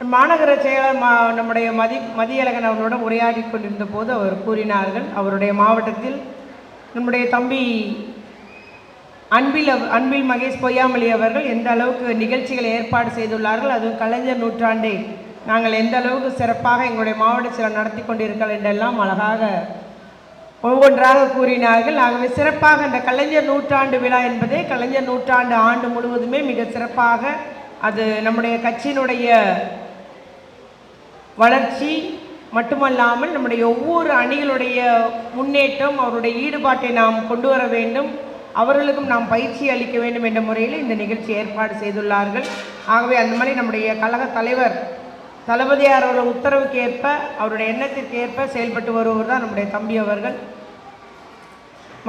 மாநகர செயலர் மா நம்முடைய மதி மதியழகன் அவர்களோட உரையாடி கொண்டிருந்த போது அவர் கூறினார்கள் அவருடைய மாவட்டத்தில் நம்முடைய தம்பி அன்பில் அன்பில் மகேஷ் பொய்யாமலி அவர்கள் எந்த அளவுக்கு நிகழ்ச்சிகளை ஏற்பாடு செய்துள்ளார்கள் அதுவும் கலைஞர் நூற்றாண்டை. நாங்கள் எந்த அளவுக்கு சிறப்பாக எங்களுடைய மாவட்ட செயலர் நடத்தி கொண்டிருக்கிறோம் என்றெல்லாம் அழகாக ஒவ்வொன்றாக கூறினார்கள். ஆகவே சிறப்பாக இந்த கலைஞர் நூற்றாண்டு விழா என்பதே கலைஞர் நூற்றாண்டு ஆண்டு முழுவதுமே மிக சிறப்பாக அது நம்முடைய கட்சியினுடைய வளர்ச்சி மட்டுமல்லாமல் நம்முடைய ஒவ்வொரு அணிகளுடைய முன்னேற்றம் அவருடைய ஈடுபாட்டை நாம் கொண்டு வர வேண்டும். அவர்களுக்கும் நாம் பயிற்சி அளிக்க வேண்டும் என்ற முறையில் இந்த நிகழ்ச்சி ஏற்பாடு செய்துள்ளார்கள். ஆகவே அந்த மாதிரி நம்முடைய கழக தலைவர் தளபதியார் அவர்கள் உத்தரவுக்கு ஏற்ப அவருடைய எண்ணத்திற்கு ஏற்ப செயல்பட்டு வருபவர் தான் நம்முடைய தம்பி அவர்கள்.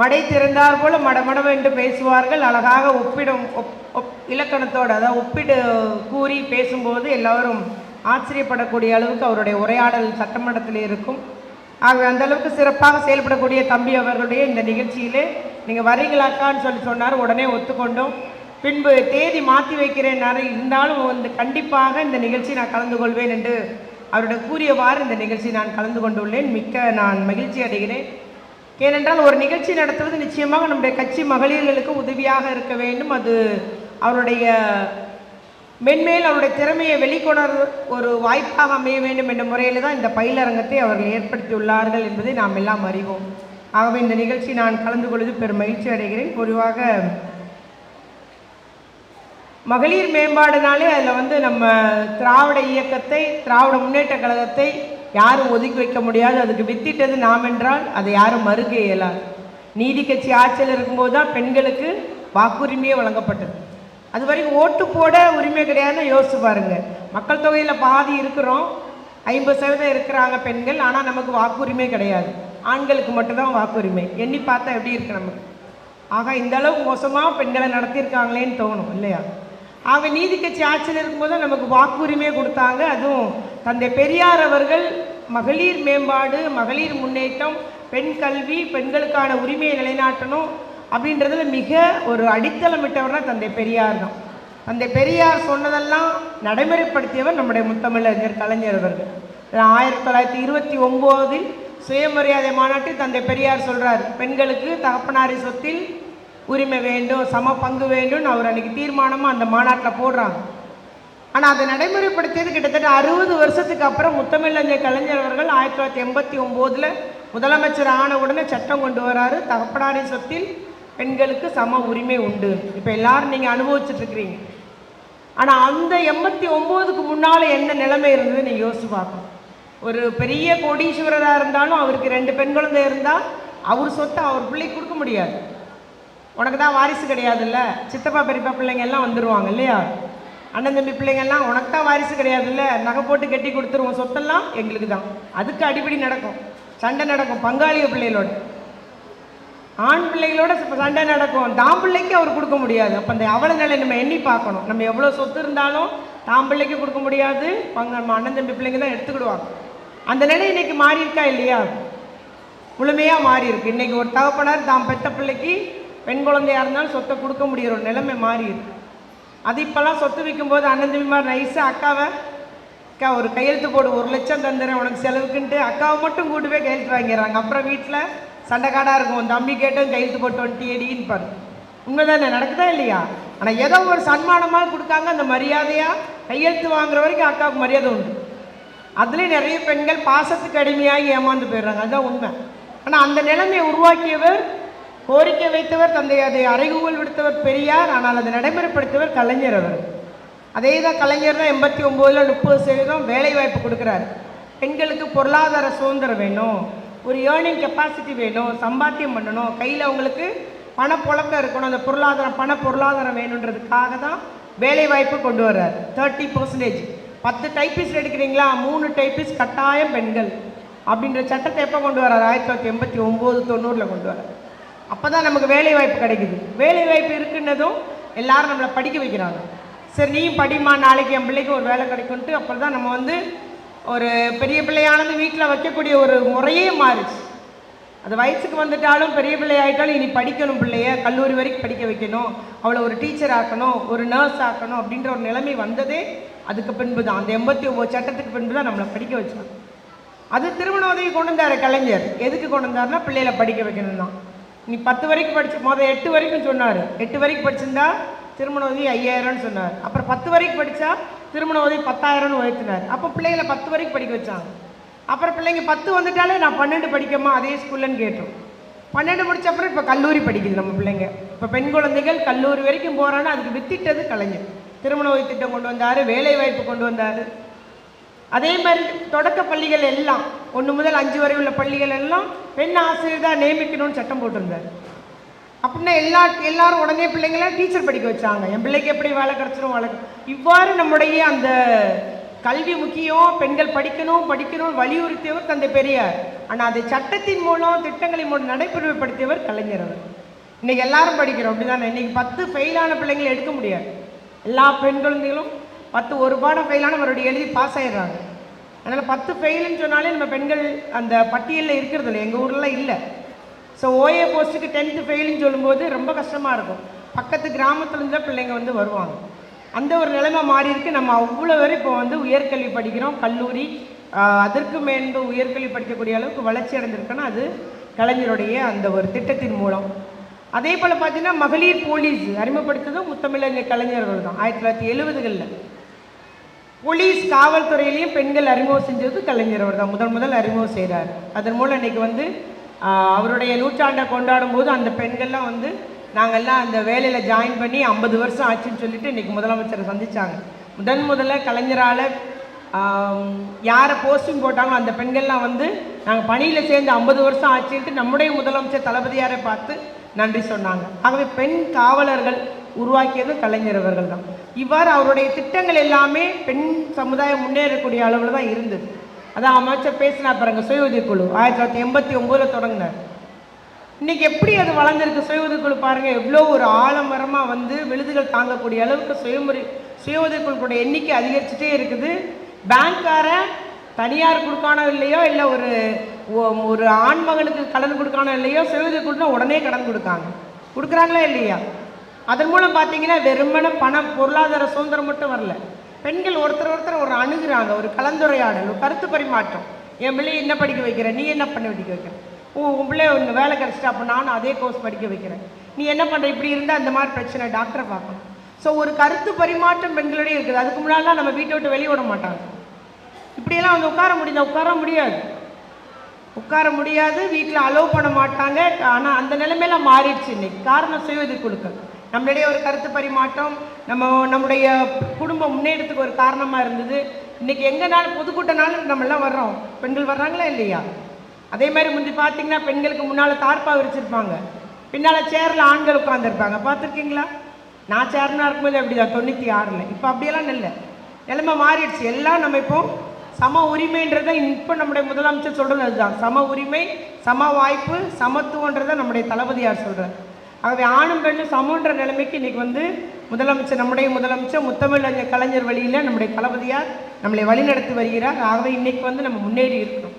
மடை திறந்தார் போல மடமடம் என்று பேசுவார்கள். அழகாக ஒப்பிடும் ஒப் ஒப் இலக்கணத்தோடு அதாவது ஒப்பிடு கூறி பேசும்போது எல்லோரும் ஆச்சரியப்படக்கூடிய அளவுக்கு அவருடைய உரையாடல் சட்டமன்றத்தில் இருக்கும். ஆகவே அந்த அளவுக்கு சிறப்பாக செயல்படக்கூடிய தம்பி அவர்களுடைய இந்த நிகழ்ச்சியிலே நீங்கள் வரீங்களாக்கான்னு சொல்லி சொன்னார். உடனே ஒத்துக்கொண்டோம். பின்பு தேதி மாற்றி வைக்கிறேன் இருந்தாலும் வந்து கண்டிப்பாக இந்த நிகழ்ச்சி நான் கலந்து கொள்வேன் என்று அவருடைய கூறியவாறு இந்த நிகழ்ச்சி நான் கலந்து கொண்டுள்ளேன். மிக்க நான் மகிழ்ச்சி அடைகிறேன். ஏனென்றால் ஒரு நிகழ்ச்சி நடத்துவது நிச்சயமாக நம்முடைய கட்சி மகளிர்களுக்கு உதவியாக இருக்க வேண்டும். அது அவருடைய மென்மேல் அவருடைய திறமையை வெளிக்கொணர் ஒரு வாய்ப்பாக அமைய வேண்டும் என்ற முறையில் தான் இந்த பயிலரங்கத்தை அவர்கள் ஏற்படுத்தியுள்ளார்கள் என்பதை நாம் எல்லாம் அறிவோம். ஆகவே இந்த நிகழ்ச்சி நான் கலந்து கொள்வது பெரும் மகிழ்ச்சி அடைகிறேன். பொதுவாக மகளிர் மேம்பாடுனாலே அதில் வந்து நம்ம திராவிட இயக்கத்தை திராவிட முன்னேற்ற கழகத்தை யாரும் ஒதுக்கி வைக்க முடியாது. அதுக்கு வித்திட்டது நாம் என்றால் அதை யாரும் மறுக்க இயலாது. நீதி கட்சி ஆட்சியில் இருக்கும்போது தான் பெண்களுக்கு வாக்குரிமையே வழங்கப்பட்டது. அது வரைக்கும் ஓட்டு போட உரிமை கிடையாதுன்னு யோசிச்சு பாருங்க. மக்கள் தொகையில் பாதி இருக்கிறோம் ஐம்பது சதவீதம் இருக்கிறாங்க பெண்கள் ஆனால் நமக்கு வாக்குரிமை கிடையாது. ஆண்களுக்கு மட்டும்தான் வாக்குரிமை. எண்ணி பார்த்தா எப்படி இருக்கு நமக்கு? ஆக இந்த அளவுக்கு மோசமாக பெண்களை நடத்தியிருக்காங்களேன்னு தோணும் இல்லையா? ஆக நீதி கட்சி ஆட்சியில் இருக்கும்போது நமக்கு வாக்குரிமையை கொடுத்தாங்க. அதுவும் தந்தை பெரியார் அவர்கள் மகளிர் மேம்பாடு மகளிர் முன்னேற்றம் பெண் கல்வி பெண்களுக்கான உரிமையை நிலைநாட்டணும். அப்படின்றதுல மிக ஒரு அடித்தளமிட்டவர்னா தந்தை பெரியார் தான். தந்தை பெரியார் சொன்னதெல்லாம் நடைமுறைப்படுத்தியவர் நம்முடைய முத்தமிழறிஞர் கலைஞர் அவர்கள். ஆயிரத்தி தொள்ளாயிரத்தி இருபத்தி ஒம்போதில் சுயமரியாதை மாநாட்டில் தந்தை பெரியார் சொல்கிறார் பெண்களுக்கு தகப்பனாரி சொத்தில் உரிமை வேண்டும் சம பங்கு வேண்டும்னு அவர் அன்றைக்கி தீர்மானமாக அந்த மாநாட்டில் போடுறாங்க. ஆனால் அதை நடைமுறைப்படுத்தியது கிட்டத்தட்ட அறுபது வருஷத்துக்கு அப்புறம் முத்தமிழஞ்சர் கலைஞர் அவர்கள் ஆயிரத்தி தொள்ளாயிரத்தி எண்பத்தி ஒம்போதில் முதலமைச்சர் ஆன உடனே சட்டம் கொண்டு வராரு. தகப்பனாரின் சொத்தில் பெண்களுக்கு சம உரிமை உண்டு. இப்போ எல்லாரும் நீங்கள் அனுபவிச்சுட்டு இருக்கிறீங்க ஆனால் அந்த எண்பத்தி ஒம்போதுக்கு முன்னால் என்ன நிலைமை இருந்தது நீங்கள் யோசிச்சு பார்க்கணும். ஒரு பெரிய கோடீஸ்வரராக இருந்தாலும் அவருக்கு ரெண்டு பெண் குழந்தை இருந்தால் அவர் சொத்தை அவர் பிள்ளைக்கு கொடுக்க முடியாது. உனக்கு தான் வாரிசு கிடையாதுல்ல? சித்தப்பா பெரியப்பா பிள்ளைங்க எல்லாம் வந்துடுவாங்க இல்லையா? அண்ணன் தம்பி பிள்ளைங்கள்லாம் உனக்கு தான் வாரிசு கிடையாதுல்ல? நகை போட்டு கட்டி கொடுத்துருவோம் சொத்தெல்லாம் எங்களுக்கு தான். அதுக்கு அடிப்படி நடக்கும். சண்டை நடக்கும் பங்காளிய பிள்ளைகளோட. ஆண் பிள்ளைகளோட சண்டை நடக்கும். தாம் பிள்ளைக்கு அவர் கொடுக்க முடியாது. அப்போ அந்த அவல நிலை நம்ம எண்ணி பார்க்கணும். நம்ம எவ்வளோ சொத்து இருந்தாலும் தாம் பிள்ளைக்கு கொடுக்க முடியாது. பங்க நம்ம அண்ணன் தம்பி பிள்ளைங்க தான் எடுத்துக்கிடுவாங்க. அந்த நிலை இன்னைக்கு மாறி இருக்கா இல்லையா? முழுமையாக மாறி இருக்கு இன்னைக்கு ஒரு தகப்பனார் தாம் பெத்த பிள்ளைக்கு பெண் குழந்தையா இருந்தாலும் சொத்தை கொடுக்க முடியிற ஒரு நிலைமை மாறி இருக்கு அது இப்போல்லாம் சொத்து விற்கும்போது அண்ணன் தம்பி மாதிரி நைஸாக அக்காவை அக்கா ஒரு கையெழுத்து போடு ஒரு லட்சம் தந்துடுறேன் உனக்கு செலவுக்குன்ட்டு அக்காவை மட்டும் கூட்டு போய் கையெழுத்து வாங்கிடுறாங்க. அப்புறம் வீட்டில் சண்டைக்காடாக இருக்கும். உன் தம்பி கேட்டும் கையெழுத்து போட்டு வந்துட்டு எடின்னு பாரு. உண்மைதானே நடக்குதா இல்லையா? ஆனால் ஏதோ ஒரு சன்மானமாக கொடுக்காங்க அந்த மரியாதையாக கையெழுத்து வாங்குற வரைக்கும் அக்காவுக்கு மரியாதை உண்டு. அதுலேயும் நிறைய பெண்கள் பாசத்துக்கு அடிமையாகி ஏமாந்து போயிடுறாங்க. அதுதான் உண்மை. ஆனால் அந்த நிலைமையை உருவாக்கியவர் கோரிக்கை வைத்தவர் தந்தை அதை அறைகூவல் விடுத்தவர் பெரியார். ஆனால் அதை நடைமுறைப்படுத்தியவர் கலைஞர் அவர். அதே தான் கலைஞர் தான் எண்பத்தி ஒம்போதில் முப்பது சதவீதம் வேலைவாய்ப்பு கொடுக்குறாரு. பெண்களுக்கு பொருளாதார சுதந்திரம் வேணும். ஒரு ஏர்னிங் கெப்பாசிட்டி வேணும் சம்பாத்தியம் பண்ணணும் கையில் அவங்களுக்கு பணப்புழக்கம் இருக்கணும் அந்த பொருளாதாரம் பண பொருளாதாரம் வேணுன்றதுக்காக தான் வேலை வாய்ப்பு கொண்டு வர்றார். தேர்ட்டி பர்சன்டேஜ் பத்து டைப்பிஸ்ட் எடுக்கிறீங்களா? மூணு டைப்பிஸ்ட் கட்டாயம் பெண்கள். அப்படின்ற சட்டத்தை எப்போ கொண்டு வர்றாரு? ஆயிரத்தி தொள்ளாயிரத்தி எண்பத்தி ஒம்பது தொண்ணூறில் கொண்டு வர்றாரு. அப்போ தான் நமக்கு வேலை வாய்ப்பு கிடைக்குது. வேலை வாய்ப்பு இருக்குன்னதும் எல்லாரும் நம்மளை படிக்க வைக்கிறாங்க. சரி நீயும் படிமா நாளைக்கு என் பிள்ளைக்கு ஒரு வேலை கிடைக்கும்ட்டு அப்போ தான் நம்ம வந்து ஒரு பெரிய பிள்ளையானது வீட்டில் வைக்கக்கூடிய ஒரு முறையே மாறுச்சு. அது வயசுக்கு வந்துட்டாலும் பெரிய பிள்ளை ஆகிட்டாலும் இனி படிக்கணும் பிள்ளைய கல்லூரி வரைக்கும் படிக்க வைக்கணும் அவளை ஒரு டீச்சர் ஆக்கணும் ஒரு நர்ஸ் ஆக்கணும் அப்படின்ற ஒரு நிலைமை வந்ததே அதுக்கு பின்பு தான் அந்த எண்பத்தி ஒம்பது சட்டத்துக்கு பின்பு தான் நம்மளை படிக்க வச்சாங்க. அது திருமண உதவி கொண்டு வந்தார் கலைஞர். எதுக்கு கொண்டு வந்தாருன்னா பிள்ளைகளை படிக்க வைக்கணும் தான் நீ பத்து வரைக்கும் படிச்சு மொதல் எட்டு வரைக்கும் சொன்னார். எட்டு வரைக்கும் படிச்சிருந்தா திருமண உதவி ஐயாயிரம்னு சொன்னார். அப்புறம் பத்து வரைக்கும் படித்தா திருமண உதவி பத்தாயிரம்னு உயர்த்தினார். அப்போ பிள்ளைகளை பத்து வரைக்கும் படிக்க வச்சாங்க. அப்புறம் பிள்ளைங்க பத்து வந்துட்டாலே நான் பன்னெண்டு படிக்கமா அதே ஸ்கூல்லன்னு கேட்டோம். பன்னெண்டு முடிச்ச அப்புறம் இப்போ கல்லூரி படிக்குது நம்ம பிள்ளைங்க. இப்போ பெண் குழந்தைகள் கல்லூரி வரைக்கும் போகிறான்னு அதுக்கு வித்திட்டது கலைஞர். திருமண உதவி திட்டம் கொண்டு வந்தார் வேலை வாய்ப்பு கொண்டு வந்தார். அதே மாதிரி தொடக்க பள்ளிகள் எல்லாம் ஒன்று முதல் அஞ்சு வரை உள்ள பள்ளிகள் எல்லாம் பெண் ஆசிரியர் தான் நியமிக்கணும்னு சட்டம் போட்டிருந்தார். அப்படின்னா எல்லா எல்லாரும் உடனே பிள்ளைங்கள டீச்சர் படிக்க வச்சாங்க. என் பிள்ளைக்கு எப்படி வேலை கிடச்சிரும் வேலை இவ்வாறு நம்முடைய அந்த கல்வி முக்கியம் பெண்கள் படிக்கணும் படிக்கணும் வலியுறுத்தியவர் தந்தை பெரியார். ஆனால் அதை சட்டத்தின் மூலம் திட்டங்களின் மூலம் நடைமுறைப்படுத்தியவர் கலைஞர் அவர். இன்றைக்கி எல்லாரும் படிக்கிறோம் அப்படிதானே. இன்றைக்கி பத்து ஃபெயிலான பிள்ளைங்களை எடுக்க முடியாது. எல்லா பெண் குழந்தைகளும் பத்து ஒரு பாடம் ஃபெயிலான அவருடைய எழுதி பாஸ் ஆயிடுறாங்க. அதனால் பத்து ஃபெயிலுன்னு சொன்னாலே நம்ம பெண்கள் அந்த பட்டியலில் இருக்கிறது இல்லை எங்கள் ஊரில் இல்லை. ஸோ ஓஏ போஸ்ட்டுக்கு டென்த்து ஃபெயிலுன்னு சொல்லும்போது ரொம்ப கஷ்டமாக இருக்கும். பக்கத்து கிராமத்துலேருந்து தான் பிள்ளைங்க வந்து வருவாங்க. அந்த ஒரு நிலைமை மாறி இருக்கு. நம்ம அவ்வளோ வரை இப்போ வந்து உயர்கல்வி படிக்கிறோம். கல்லூரி அதற்கு மேன்பு உயர்கல்வி படிக்கக்கூடிய அளவுக்கு வளர்ச்சி அடைஞ்சிருக்குன்னா அது கலைஞருடைய அந்த ஒரு திட்டத்தின் மூலம். அதே போல் பார்த்தீங்கன்னா மகளிர் போலீஸ் அறிமுகப்படுத்ததும் முத்தமிழறிஞர் கலைஞர்கள் தான். ஆயிரத்தி தொள்ளாயிரத்தி எழுபதுகளில். போலீஸ் காவல்துறையிலையும் பெண்கள் அறிமுகம் செஞ்சது கலைஞர் அவர் தான் முதல் முதல் அறிமுகம் செய்கிறார் அதன் மூலம் இன்னைக்கு வந்து அவருடைய நூற்றாண்டை கொண்டாடும் போது அந்த பெண்கள்லாம் வந்து நாங்கள்லாம் அந்த வேலையில் ஜாயின் பண்ணி ஐம்பது வருஷம் ஆச்சுன்னு சொல்லிட்டு இன்றைக்கி முதலமைச்சரை சந்திச்சாங்க. முதன் முதல்ல கலைஞரால் யாரை போஸ்டிங் போட்டாங்களோ அந்த பெண்கள்லாம் வந்து நாங்கள் பணியில் சேர்ந்து ஐம்பது வருஷம் ஆச்சுன்ட்டு நம்முடைய முதலமைச்சர் தளபதியாரை பார்த்து நன்றி சொன்னாங்க. ஆகவே பெண் காவலர்கள் உருவாக்கியதும் கலைஞர் அவர்கள் தான் இவ்வாறு அவருடைய திட்டங்கள் எல்லாமே பெண் சமுதாயம் முன்னேறக்கூடிய அளவில் தான் இருந்தது. அதான் அமைச்சர் பேசினா பாருங்க சுய உதவிக் குழு. ஆயிரத்தி தொள்ளாயிரத்தி எண்பத்தி ஒம்போதில் தொடங்கினார். இன்னைக்கு எப்படி அது வளர்ந்துருக்கு சுய உதவிக்குழு பாருங்க எவ்வளோ ஒரு ஆலமரமாக வந்து விழுதுகள் தாங்கக்கூடிய அளவுக்கு சுயமுறை சுய உதவிக்குழுக்களுடைய எண்ணிக்கை அதிகரிச்சுட்டே இருக்குது. பேங்க்காரன் தனியார் கொடுக்கானோ இல்லையோ இல்லை ஒரு ஒரு ஆண் மகனுக்கு கடன் கொடுக்கானோ இல்லையோ சுய உதவிக்குழுனா உடனே கடன் கொடுக்காங்க. கொடுக்குறாங்களா இல்லையா? அதன் மூலம் பார்த்தீங்கன்னா வெறுமன பணம் பொருளாதார சுதந்திரம் மட்டும் வரல. பெண்கள் ஒருத்தர் ஒருத்தர் ஒரு அணுகிறாங்க ஒரு கலந்துரையாடல் ஒரு கருத்து பரிமாற்றம். என் பிள்ளை என்ன படிக்க வைக்கிற? நீ என்ன பண்ண படிக்க வைக்கிற? ஓ உன் பிள்ளை ஒன்று வேலை கிடச்சிட்டா அப்போ நானும் அதே கோர்ஸ் படிக்க வைக்கிறேன். நீ என்ன பண்ணுற இப்படி இருந்தால் அந்த மாதிரி பிரச்சனை டாக்டரை பார்க்கணும் ஸோ ஒரு கருத்து பரிமாற்றம் பெண்களிடையே இருக்குது. அதுக்கு முன்னாலாம் நம்ம வீட்டை விட்டு வெளியே விட மாட்டாங்க. இப்படியெல்லாம் வந்து உட்கார முடியுதா உட்கார முடியாது. உட்கார முடியாது வீட்டில் அலோவ் பண்ண மாட்டாங்க. ஆனால் அந்த நிலைமையில மாறிடுச்சு இன்னைக்கு. காரணம் சுயது கொடுக்க நம்மளுடைய ஒரு கருத்து பரிமாற்றம் நம்ம நம்முடைய குடும்ப முன்னேற்றத்துக்கு ஒரு காரணமாக இருந்தது. இன்னைக்கு எங்கேனாலும் பொதுக்கூட்டனாலும் நம்மளாம் வர்றோம். பெண்கள் வர்றாங்களா இல்லையா? அதே மாதிரி முந்தி பார்த்தீங்கன்னா பெண்களுக்கு முன்னால் தார்ப்பாக விரிச்சிருப்பாங்க. பின்னால் சேரில் ஆண்கள் உட்காந்துருப்பாங்க பார்த்துருக்கீங்களா? நான் சேர்னா இருக்கும்போது அப்படிதான் தொண்ணூற்றி ஆறில் இப்போ அப்படியெல்லாம் இல்லை. நிலைமை மாறிடுச்சு. எல்லாம் நம்ம இப்போ சம உரிமைன்றதை இப்போ நம்முடைய முதலமைச்சர் சொல்கிறது அதுதான். சம உரிமை சம வாய்ப்பு சமத்துவன்றதை நம்முடைய தளபதியார் சொல்கிறார் ஆகவே ஆணும் பெண்ணும் சமன்ற நிலைமைக்கு இன்றைக்கி வந்து முதலமைச்சர் நம்முடைய முதலமைச்சர் முத்தமிழ் கலைஞர் வழியில் நம்முடைய தளபதியார் நம்மளை வழிநடத்தி வருகிறார். ஆகவே இன்றைக்கி வந்து நம்ம முன்னேறி இருக்கிறோம்.